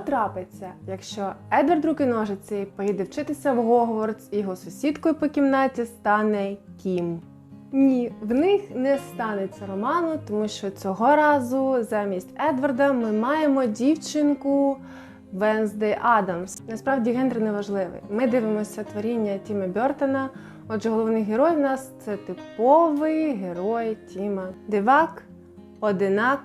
трапиться, якщо Едвард руки ножиці поїде вчитися в Гогвардс і його сусідкою по кімнаті стане Кім? Ні, в них не станеться роману, тому що цього разу замість Едварда ми маємо дівчинку Венздей Адамс. Насправді гендер не важливий. Ми дивимося творіння Тіма Бертона. Отже, головний герой в нас це типовий герой Тіма. Дивак, одинак,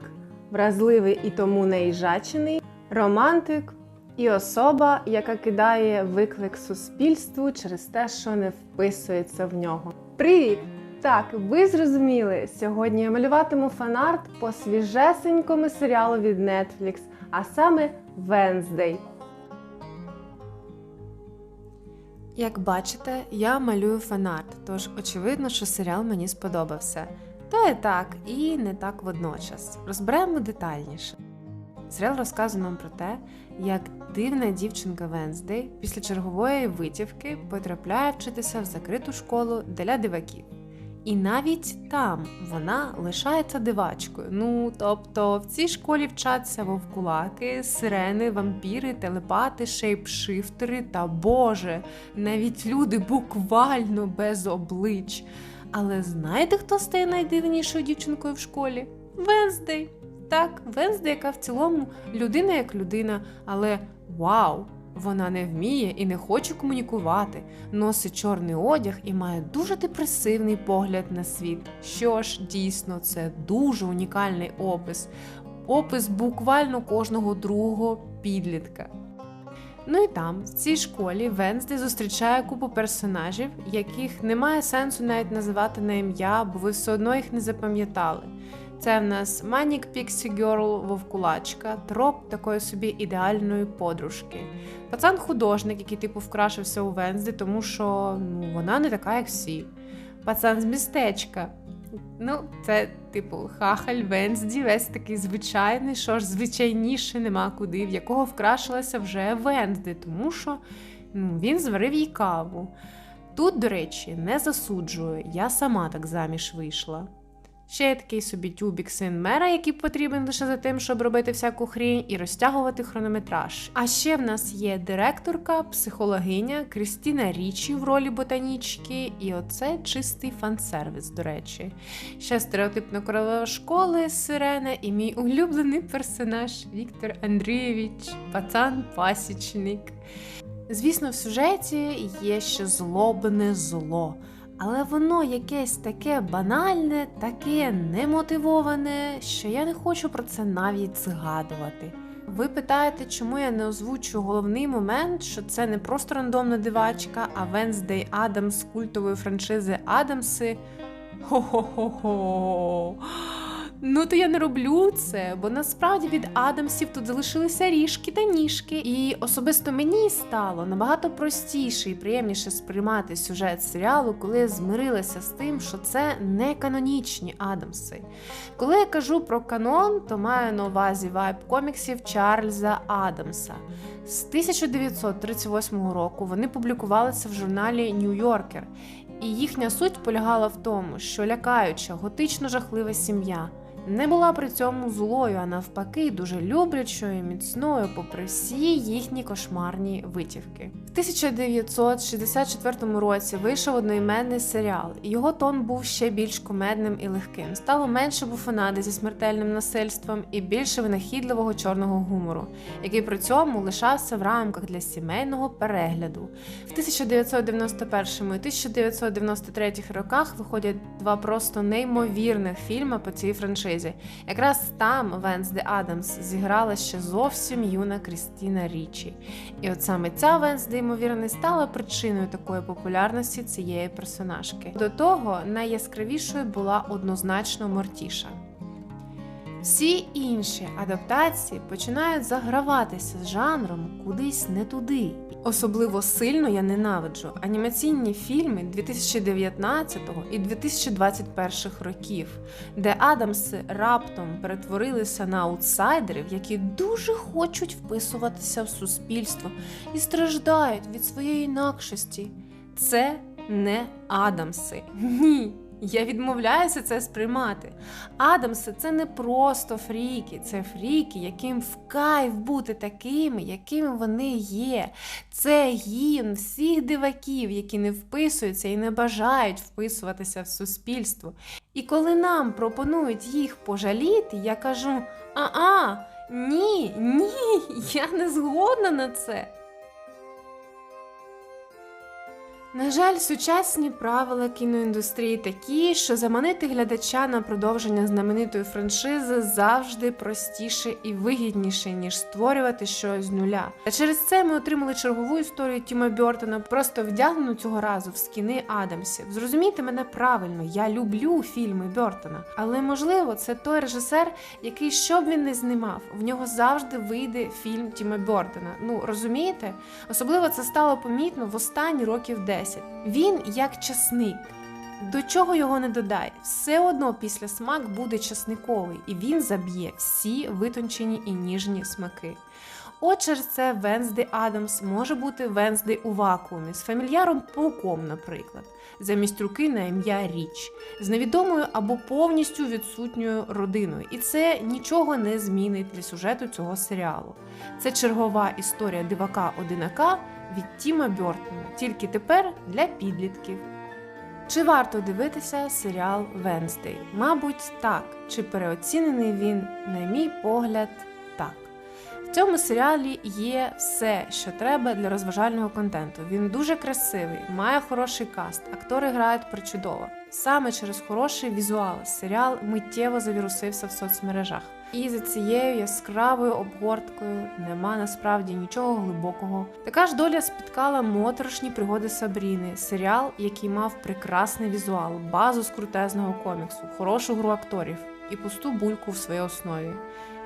вразливий і тому неїжачений, романтик і особа, яка кидає виклик суспільству через те, що не вписується в нього. Привіт! Так, ви зрозуміли, сьогодні я малюватиму фанарт по свіжесенькому серіалу від Netflix, а саме Wednesday. Як бачите, я малюю фанарт, тож очевидно, що серіал мені сподобався. То і так, і не так водночас. Розберемо детальніше. Серіал розказує нам про те, як дивна дівчинка Венздей після чергової витівки потрапляє вчитися в закриту школу для диваків. І навіть там вона лишається дивачкою. Ну, тобто в цій школі вчаться вовкулаки, сирени, вампіри, телепати, шейпшифтери та Боже, навіть люди буквально без облич. Але знаєте, хто стає найдивнішою дівчинкою в школі? Венздей. Так, Венздей, яка в цілому людина як людина, але вау! Вона не вміє і не хоче комунікувати, носить чорний одяг і має дуже депресивний погляд на світ. Що ж, дійсно, це дуже унікальний опис. Опис буквально кожного другого підлітка. Ну і там, в цій школі, Венсді зустрічає купу персонажів, яких немає сенсу навіть називати на ім'я, бо ви все одно їх не запам'ятали. Це в нас Манік Піксі Герл Вовкулачка, троп такої собі ідеальної подружки. Пацан художник, який типу вкрашився у Венсді, тому що ну, вона не така, як всі. Пацан з містечка. Ну, це, типу, хахаль Венсді, весь такий звичайний, що ж звичайніше нема куди, в якого вкрашилася вже Венсді, тому що ну, він зварив їй каву. Тут, до речі, не засуджую, я сама так заміж вийшла. Ще є такий собі тюбік син мера, який потрібен лише за тим, щоб робити всяку хрінь і розтягувати хронометраж. А ще в нас є директорка, психологиня Крістіна Річі в ролі ботанічки, і оце чистий фан-сервіс, до речі. Ще стереотипна королева школи Сирена і мій улюблений персонаж Віктор Андрійович, пацан-пасічник. Звісно, в сюжеті є ще злобне зло. Але воно якесь таке банальне, таке немотивоване, що я не хочу про це навіть згадувати. Ви питаєте, чому я не озвучу головний момент, що це не просто рандомна дивачка, а Венздей Адамс культової франшизи Адамси. Хо-хо-хо-хо. Ну, то я не роблю це, бо насправді від Адамсів тут залишилися ріжки та ніжки. І особисто мені стало набагато простіше і приємніше сприймати сюжет серіалу, коли я змирилася з тим, що це не канонічні Адамси. Коли я кажу про канон, то маю на увазі вайб коміксів Чарльза Адамса. З 1938 року вони публікувалися в журналі Нью-Йоркер, і їхня суть полягала в тому, що лякаюча, готично жахлива сім'я не була при цьому злою, а навпаки, дуже люблячою, і міцною, попри всі їхні кошмарні витівки. В 1964 році вийшов одноіменний серіал, і його тон був ще більш кумедним і легким. Стало менше буфонади зі смертельним насильством і більше винахідливого чорного гумору, який при цьому лишався в рамках для сімейного перегляду. В 1991 і 1993 роках виходять два просто неймовірних фільми по цій франшизі. Якраз там Венс Де Адамс зіграла ще зовсім юна Крістіна Річі. І от саме ця Венс, де ймовірно, стала причиною такої популярності цієї персонажки. До того найяскравішою була однозначно Мортіша. Всі інші адаптації починають заграватися з жанром кудись не туди. Особливо сильно я ненавиджу анімаційні фільми 2019 і 2021 років, де Адамси раптом перетворилися на аутсайдерів, які дуже хочуть вписуватися в суспільство і страждають від своєї інакшості. Це не Адамси. Ні, Я відмовляюся це сприймати. Адамси це не просто фріки, це фріки, яким в кайф бути такими, якими вони є. Це гімн всіх диваків, які не вписуються і не бажають вписуватися в суспільство. І коли нам пропонують їх пожаліти, я кажу: а-а, ні, ні, я не згодна на це. На жаль, сучасні правила кіноіндустрії такі, що заманити глядача на продовження знаменитої франшизи завжди простіше і вигідніше, ніж створювати щось з нуля. Та через це ми отримали чергову історію Тіма Бьортона, просто вдягнену цього разу в скіни Адамсів. Зрозумійте мене правильно, я люблю фільми Бьортона, але можливо це той режисер, який що б він не знімав, в нього завжди вийде фільм Тіма Бьортона. Ну розумієте? Особливо це стало помітно в останні років 10. Він як часник. До чого його не додай, все одно після смак буде часниковий, і він заб'є всі витончені і ніжні смаки. От це Венсди Адамс може бути Венсди у вакуумі з фамільяром пауком, наприклад, замість руки на ім'я Річ, з невідомою або повністю відсутньою родиною. І це нічого не змінить для сюжету цього серіалу. Це чергова історія дивака одинака від Тіма Бьортона, тільки тепер для підлітків. Чи варто дивитися серіал Венздей? Мабуть, так. Чи переоцінений він, на мій погляд, цьому серіалі є все, що треба для розважального контенту. Він дуже красивий, має хороший каст, актори грають причудово. Саме через хороший візуал серіал миттєво завірусився в соцмережах. І за цією яскравою обгорткою нема насправді нічого глибокого. Така ж доля спіткала моторошні пригоди Сабріни, серіал, який мав прекрасний візуал, базу з крутезного коміксу, хорошу гру акторів і пусту бульку в своїй основі.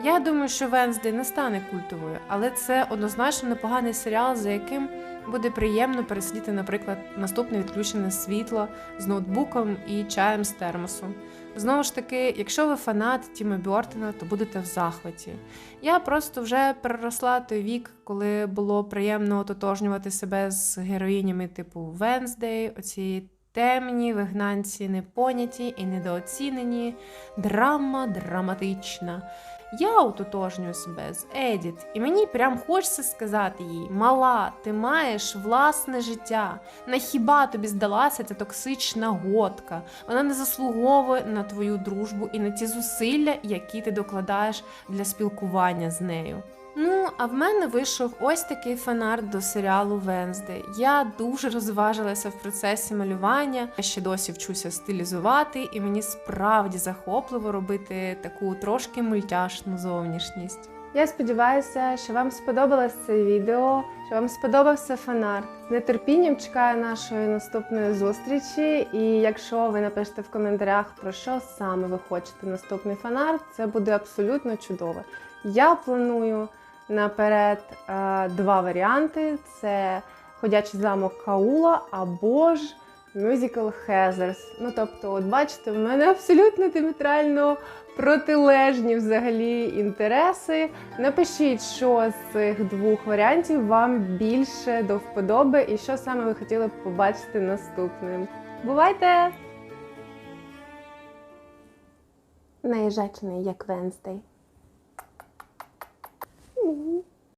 Я думаю, що Венздей не стане культовою, але це однозначно непоганий серіал, за яким буде приємно пересидіти, наприклад, наступне відключене світло з ноутбуком і чаєм з термосу. Знову ж таки, якщо ви фанат Тіма Бьортона, то будете в захваті. Я просто вже переросла той вік, коли було приємно ототожнювати себе з героїнями типу Венздей, оці темні вигнанці, непоняті і недооцінені, драма драматична. Я ототожнюю себе з Едіт, і мені прям хочеться сказати їй: мала, ти маєш власне життя. На хіба тобі здалася ця токсична готка? Вона не заслуговує на твою дружбу і на ті зусилля, які ти докладаєш для спілкування з нею. Ну, а в мене вийшов ось такий фанарт до серіалу Венздей. Я дуже розважилася в процесі малювання. Я ще досі вчуся стилізувати, і мені справді захопливо робити таку трошки мультяшну зовнішність. Я сподіваюся, що вам сподобалось це відео, що вам сподобався фанарт. З нетерпінням чекаю нашої наступної зустрічі. І якщо ви напишете в коментарях, про що саме ви хочете наступний фанарт, це буде абсолютно чудово. Я планую наперед е, два варіанти: це ходячий замок Каула або ж мюзикл Хезерс. Ну тобто, от бачите, в мене абсолютно діаметрально протилежні взагалі інтереси. Напишіть, що з цих двох варіантів вам більше до вподоби і що саме ви хотіли б побачити наступним. Бувайте! Наїжачений як Венстей.